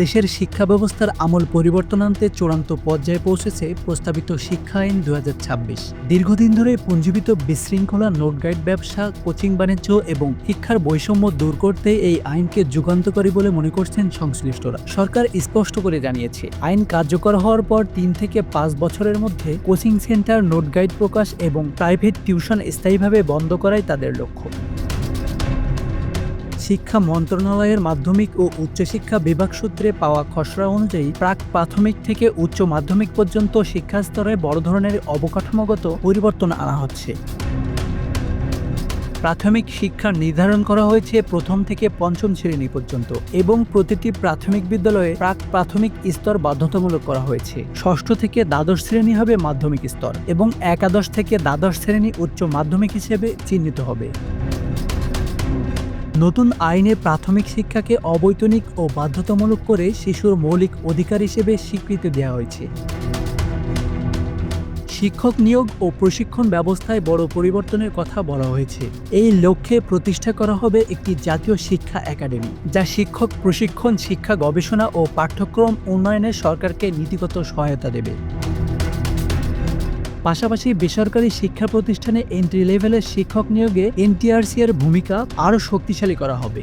দেশের শিক্ষা ব্যবস্থার আমূল পরিবর্তন আনতে চূড়ান্ত পর্যায়ে পৌঁছেছে প্রস্তাবিত শিক্ষা আইন দু হাজার ছাব্বিশ। দীর্ঘদিন ধরে পুঞ্জীবিত বিশৃঙ্খলা নোট গাইড ব্যবসা, কোচিং বাণিজ্য এবং শিক্ষার বৈষম্য দূর করতে এই আইনকে যুগান্তকারী বলে মনে করছেন সংশ্লিষ্টরা। সরকার স্পষ্ট করে জানিয়েছে, আইন কার্যকর হওয়ার পর তিন থেকে পাঁচ বছরের মধ্যে কোচিং সেন্টার নোট গাইড প্রকাশ এবং প্রাইভেট টিউশন স্থায়ীভাবে বন্ধ করাই তাদের লক্ষ্য। শিক্ষা মন্ত্রণালয়ের মাধ্যমিক ও উচ্চশিক্ষা বিভাগ সূত্রে পাওয়া খসড়া অনুযায়ী প্রাক প্রাথমিক থেকে উচ্চ মাধ্যমিক পর্যন্ত শিক্ষা স্তরে বড় ধরনের অবকাঠামোগত পরিবর্তন আনা হচ্ছে। প্রাথমিক শিক্ষা নির্ধারণ করা হয়েছে প্রথম থেকে পঞ্চম শ্রেণি পর্যন্ত এবং প্রতিটি প্রাথমিক বিদ্যালয়ে প্রাক প্রাথমিক স্তর বাধ্যতামূলক করা হয়েছে। ষষ্ঠ থেকে দ্বাদশ শ্রেণি হবে মাধ্যমিক স্তর এবং একাদশ থেকে দ্বাদশ শ্রেণি উচ্চ মাধ্যমিক হিসেবে চিহ্নিত হবে। নতুন আইনে প্রাথমিক শিক্ষাকে অবৈতনিক ও বাধ্যতামূলক করে শিশুর মৌলিক অধিকার হিসেবে স্বীকৃতি দেওয়া হয়েছে। শিক্ষক নিয়োগ ও প্রশিক্ষণ ব্যবস্থায় বড় পরিবর্তনের কথা বলা হয়েছে। এই লক্ষ্যে প্রতিষ্ঠা করা হবে একটি জাতীয় শিক্ষা একাডেমি, যা শিক্ষক প্রশিক্ষণ, শিক্ষা গবেষণা ও পাঠ্যক্রম উন্নয়নে সরকারকে নীতিগত সহায়তা দেবে। পাশাপাশি বেসরকারি শিক্ষা প্রতিষ্ঠানে এন্ট্রি লেভেলের শিক্ষক নিয়োগে এনটিআরসি এর ভূমিকা আরও শক্তিশালী করা হবে।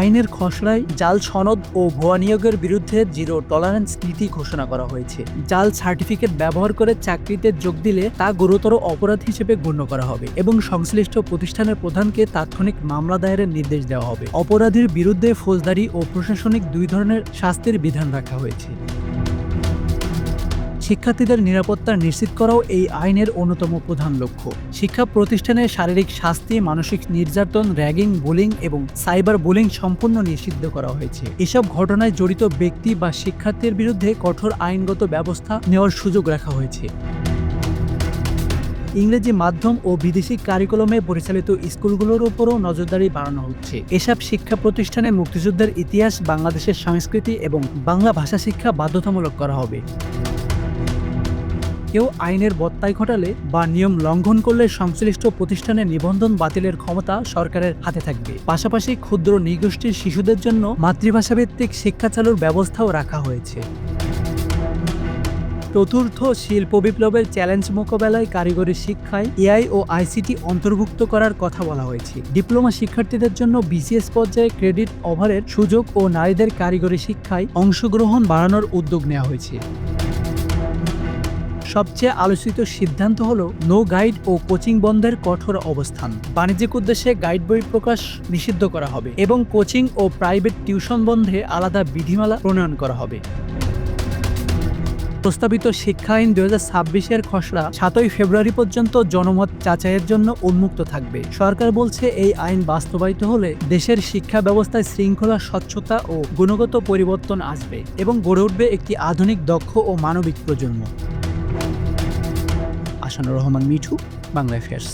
আইনের খসড়ায় জাল সনদ ও ভুয়া নিয়োগের বিরুদ্ধে জিরো টলারেন্স নীতি ঘোষণা করা হয়েছে। জাল সার্টিফিকেট ব্যবহার করে চাকরিতে যোগ দিলে তা গুরুতর অপরাধ হিসেবে গণ্য করা হবে এবং সংশ্লিষ্ট প্রতিষ্ঠানের প্রধানকে তাৎক্ষণিক মামলা দায়েরের নির্দেশ দেওয়া হবে। অপরাধীর বিরুদ্ধে ফৌজদারি ও প্রশাসনিক দুই ধরনের শাস্তির বিধান রাখা হয়েছে। শিক্ষার্থীদের নিরাপত্তা নিশ্চিত করাও এই আইনের অন্যতম প্রধান লক্ষ্য। শিক্ষা প্রতিষ্ঠানে শারীরিক শাস্তি, মানসিক নির্যাতন, র্যাগিং, বুলিং এবং সাইবার বুলিং সম্পূর্ণ নিষিদ্ধ করা হয়েছে। এসব ঘটনায় জড়িত ব্যক্তি বা শিক্ষার্থীর বিরুদ্ধে কঠোর আইনগত ব্যবস্থা নেওয়ার সুযোগ রাখা হয়েছে। ইংরেজি মাধ্যম ও বিদেশি কারিকুলামে পরিচালিত স্কুলগুলোর উপরও নজরদারি বাড়ানো হচ্ছে। এসব শিক্ষা প্রতিষ্ঠানে মুক্তিযুদ্ধের ইতিহাস, বাংলাদেশের সংস্কৃতি এবং বাংলা ভাষা শিক্ষা বাধ্যতামূলক করা হবে। কেউ আইনের বত্তায় ঘটালে বা নিয়ম লঙ্ঘন করলে সংশ্লিষ্ট প্রতিষ্ঠানের নিবন্ধন বাতিলের ক্ষমতা সরকারের হাতে থাকবে। পাশাপাশি ক্ষুদ্র নৃগোষ্ঠীর শিশুদের জন্য মাতৃভাষা ভিত্তিক শিক্ষা চালুর ব্যবস্থাও রাখা হয়েছে। চতুর্থ শিল্প বিপ্লবের চ্যালেঞ্জ মোকাবেলায় কারিগরি শিক্ষায় এআই ও আইসিটি অন্তর্ভুক্ত করার কথা বলা হয়েছে। ডিপ্লোমা শিক্ষার্থীদের জন্য বিসিএস পর্যায়ে ক্রেডিট ওভারের সুযোগ ও নারীদের কারিগরি শিক্ষায় অংশগ্রহণ বাড়ানোর উদ্যোগ নেওয়া হয়েছে। সবচেয়ে আলোচিত সিদ্ধান্ত হল নো গাইড ও কোচিং বন্ধের কঠোর অবস্থান। বাণিজ্যিক উদ্দেশ্যে গাইড বই প্রকাশ নিষিদ্ধ করা হবে এবং কোচিং ও প্রাইভেট টিউশন বন্ধে আলাদা বিধিমালা প্রণয়ন করা হবে। প্রস্তাবিত শিক্ষা আইন দুই হাজার ছাব্বিশের খসড়া সাতই ফেব্রুয়ারি পর্যন্ত জনমত যাচাইয়ের জন্য উন্মুক্ত থাকবে। সরকার বলছে এই আইন বাস্তবায়িত হলে দেশের শিক্ষা ব্যবস্থায় শৃঙ্খলা, স্বচ্ছতা ও গুণগত পরিবর্তন আসবে এবং গড়ে উঠবে একটি আধুনিক, দক্ষ ও মানবিক প্রজন্ম। আসানুর রহমান মিঠু বাংলা অ্যাফেয়ার্স